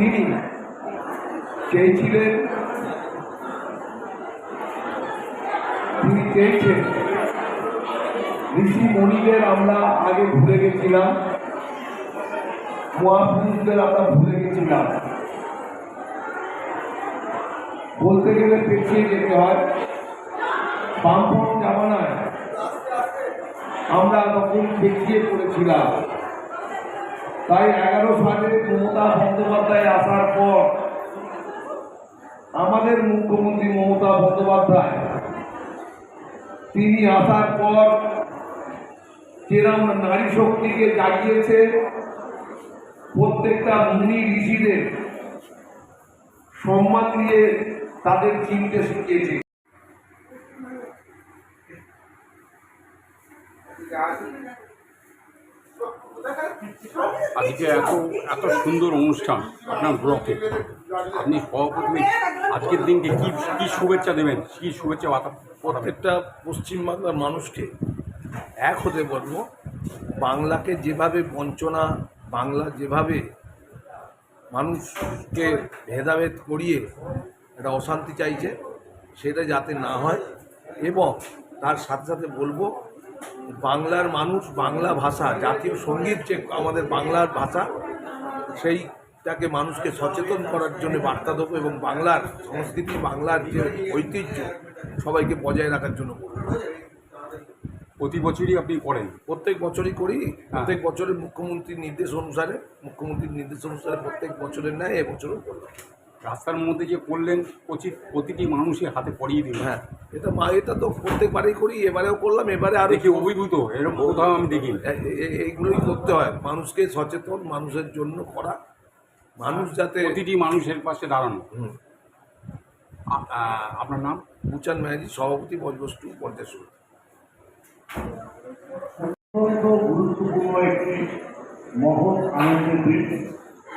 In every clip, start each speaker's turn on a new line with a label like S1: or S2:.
S1: তিনি চেয়েছিলেন, তিনি চেয়েছেন। ঋষি মণিদের আমরা আগে ভুলে গেছিলাম মহাপুরুষদের আমরা ভুলে গেছিলাম। বলতে গেলে পেছিয়ে যেতে হয়। বামপন জামানায় আমরা তখন পেছিয়ে পড়েছিলাম। তাই এগারো সালে মমতা বন্দ্যোপাধ্যায় আসার পর আমাদের মুখ্যমন্ত্রী মমতা বন্দ্যোপাধ্যায়, তিনি আসার পর যেরকম নারী শক্তিকে জাগিয়েছে, প্রত্যেকটা মুনি ঋষিদের সম্মান দিয়ে তাদের চিনতে শিখিয়েছে।
S2: আজকে এত এত সুন্দর অনুষ্ঠান আপনার ব্লকে আপনি সভাপতি, আজকের দিনকে কী কী শুভেচ্ছা দেবেন কী শুভেচ্ছা বার্তা?
S3: প্রত্যেকটা পশ্চিমবাংলার মানুষকে এক হতে বলব, বাংলাকে যেভাবে বঞ্চনা, বাংলা যেভাবে মানুষকে ভেদাভেদ করিয়ে একটা অশান্তি চাইছে, সেটা যাতে না হয়, এবং তার সাথে সাথে বলব বাংলার মানুষ বাংলা ভাষা জাতীয় সংগীত যে আমাদের বাংলার ভাষা সেইটাকে মানুষকে সচেতন করার জন্য বার্তা দেবো এবং বাংলার সংস্কৃতি বাংলার যে ঐতিহ্য সবাইকে বজায় রাখার জন্য।
S2: প্রতি বছরই আপনি করেন?
S3: প্রত্যেক বছরই করি। প্রত্যেক বছরের মুখ্যমন্ত্রীর নির্দেশ অনুসারে মুখ্যমন্ত্রীর নির্দেশ অনুসারে প্রত্যেক বছরের ন্যায় এবছরও করলাম
S2: রাস্তার মধ্যে যে করলেন প্রতি প্রতিটি মানুষের হাতে পড়িয়ে দিলেন।
S3: হ্যাঁ। এটা মা এটা তো প্রত্যেকবারেই করি এবারেও করলাম এবারে আর
S2: দেখি অভিভূত এরকম কোথাও আমি দেখি
S3: এইগুলোই করতে হয় মানুষকে সচেতন মানুষের জন্য করা মানুষ যাতে
S2: প্রতিটি মানুষের পাশে দাঁড়ানো। আপনার নাম?
S3: বুচান ম্যাজি সভাপতি বজবস্তু পঞ্চায়েত
S4: গুরুত্বপূর্ণ একটি মহৎ আনন্দের দিন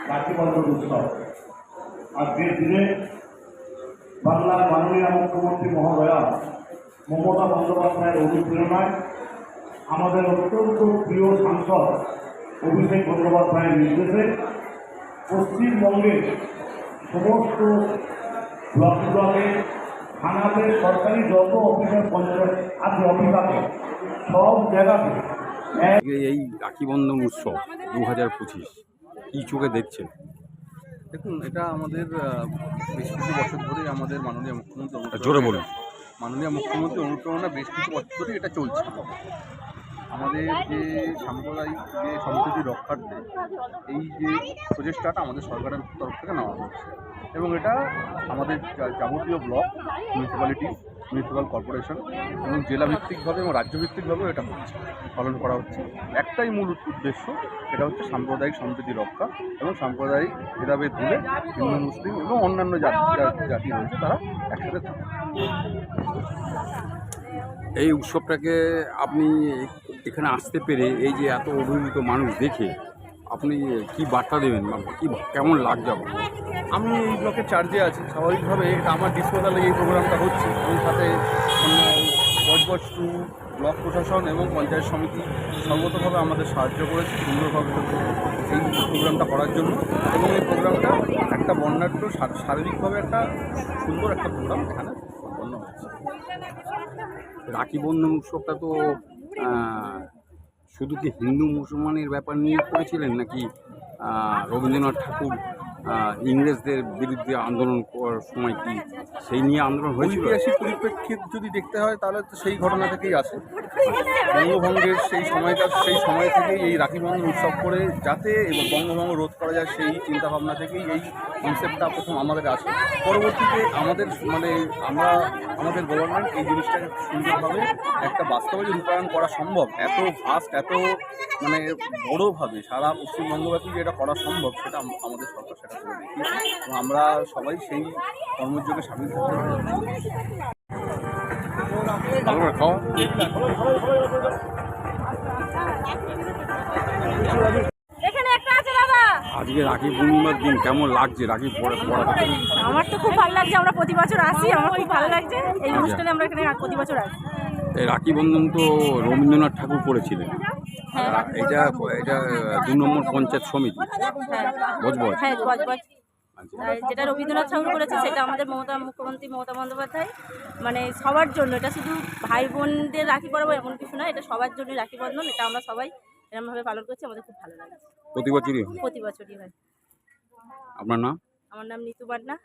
S4: রাখিবন্ধন উৎসব। আজকের দিনে বাংলার মাননীয় মুখ্যমন্ত্রী মহোদয়া মমতা বন্দ্যোপাধ্যায়ের অনুপ্রেরণায় আমাদের অত্যন্ত প্রিয় সাংসদ অভিষেক বন্দ্যোপাধ্যায়ের নির্দেশে পশ্চিমবঙ্গের সমস্ত ব্লক ব্লকে থানাতে সরকারি যত অফিসার পঞ্চায়েত আছে, অফিস আছে সব জায়গাতে
S2: এই রাখি বন্ধন উৎসব দু হাজার পঁচিশ, কী চোখে দেখছেন?
S5: দেখুন এটা আমাদের বেশ কিছু বছর ধরেই আমাদের মাননীয় মুখ্যমন্ত্রী
S2: জোরে বলুন।
S5: মাননীয় মুখ্যমন্ত্রী অনুপ্রেরণা বেশ কিছু বছর ধরে এটা চলছে। আমাদের যে সাম্প্রদায়িক যে সম্প্রীতি রক্ষার্থে এই যে প্রচেষ্টাটা আমাদের সরকারের তরফ থেকে নেওয়া হচ্ছে এবং এটা আমাদের যাবতীয় ব্লক মিউনিসিপ্যালিটি মিউনিসিপ্যাল কর্পোরেশন এবং জেলাভিত্তিকভাবে এবং রাজ্যভিত্তিকভাবেও এটা হচ্ছে, পালন করা হচ্ছে। একটাই মূল উদ্দেশ্য সেটা হচ্ছে সাম্প্রদায়িক সম্প্রীতি রক্ষা এবং সাম্প্রদায়িক ভেদাভেদ ভুলে হিন্দু, মুসলিম এবং অন্যান্য জাতি জাতি রয়েছে, তারা একসাথে থাকে
S2: এই উৎসবটাকে আপনি এখানে আসতে পেরে এই যে এত অভিভূত মানুষ দেখে আপনি কি বার্তা দেবেন? কি, কেমন লাগছে?
S5: আমি এই ব্লকের চার্জে আছি, স্বাভাবিকভাবে আমার ডিসপোজালে এই প্রোগ্রামটা হচ্ছে। এবং সাথে বজবজ টু, ব্লক প্রশাসন এবং পঞ্চায়েত সমিতি সর্বতভাবে আমাদের সাহায্য করেছে, সুন্দরভাবে এই প্রোগ্রামটা করার জন্য। এবং এই প্রোগ্রামটা একটা বর্ণাঢ্য শারীরিকভাবে একটা সুন্দর একটা প্রোগ্রাম এখানে সম্পন্ন হচ্ছে।
S2: রাখি বন্ধন উৎসবটা তো শুধু কি হিন্দু মুসলমানের ব্যাপার নিয়ে করেছিলেন নাকি রবীন্দ্রনাথ ঠাকুর? ইংরেজদের বিরুদ্ধে আন্দোলন করার সময় কি সেই নিয়ে আন্দোলন হয়েছিল?
S5: ঐতিহাসিক পরিপ্রেক্ষিত যদি দেখতে হয়, তাহলে তো সেই ঘটনা থেকেই আসে। বঙ্গভঙ্গের সেই সময়টা সেই সময় থেকেই এই রাখি বন্ধন উৎসব করে যাতে এবং বঙ্গভঙ্গ রোধ করা যায়, সেই চিন্তাভাবনা থেকেই এই কনসেপ্টটা প্রথম আমাদের আসে। পরবর্তীতে আমাদের মানে আমরা, আমাদের গভর্নমেন্ট এই জিনিসটাকে সুন্দরভাবে একটা বাস্তবে রূপায়ণ করা সম্ভব। এত ভাস্ট এত মানে বড়োভাবে সারা পশ্চিমবঙ্গব্যাপী যে এটা করা সম্ভব সেটা আমাদের সরকার সেটা করে দেখিয়েছে এবং আমরা সবাই সেই কর্মযোগে সামিল থাকতে
S2: আজকে রাখি পূর্ণিমার দিন কেমন লাগছে রাখি পড়া
S6: আমার তো খুব ভালো লাগছে আমরা প্রতি বছর আসি আমার খুব ভালো লাগছে। এই। অনুষ্ঠানে আমরা এখানে প্রতি বছর আসি।
S2: এই রাখি বন্ধন তো রবীন্দ্রনাথ ঠাকুর করেছিলেন। এটা এটা দু নম্বর পঞ্চায়েত সমিতি।
S6: হ্যাঁ
S2: বজবজ
S6: হ্যাঁ যেটা রবীন্দ্রনাথ ঠাকুর করেছে সেটা আমাদের মমতা মুখ্যমন্ত্রী মমতা বন্দ্যোপাধ্যায়। মানে সবার জন্য এটা শুধু ভাই বোনদের রাখি পরাবো এমন কিছু না এটা সবার জন্য রাখি বন্ধন এটা আমরা সবাই এরকমভাবে পালন করছি আমাদের খুব ভালো লাগে।
S2: প্রতি বছরই হয়।
S6: প্রতি বছরই হয়।
S2: আপনার নাম?
S6: আমার নাম নিতু পাটনা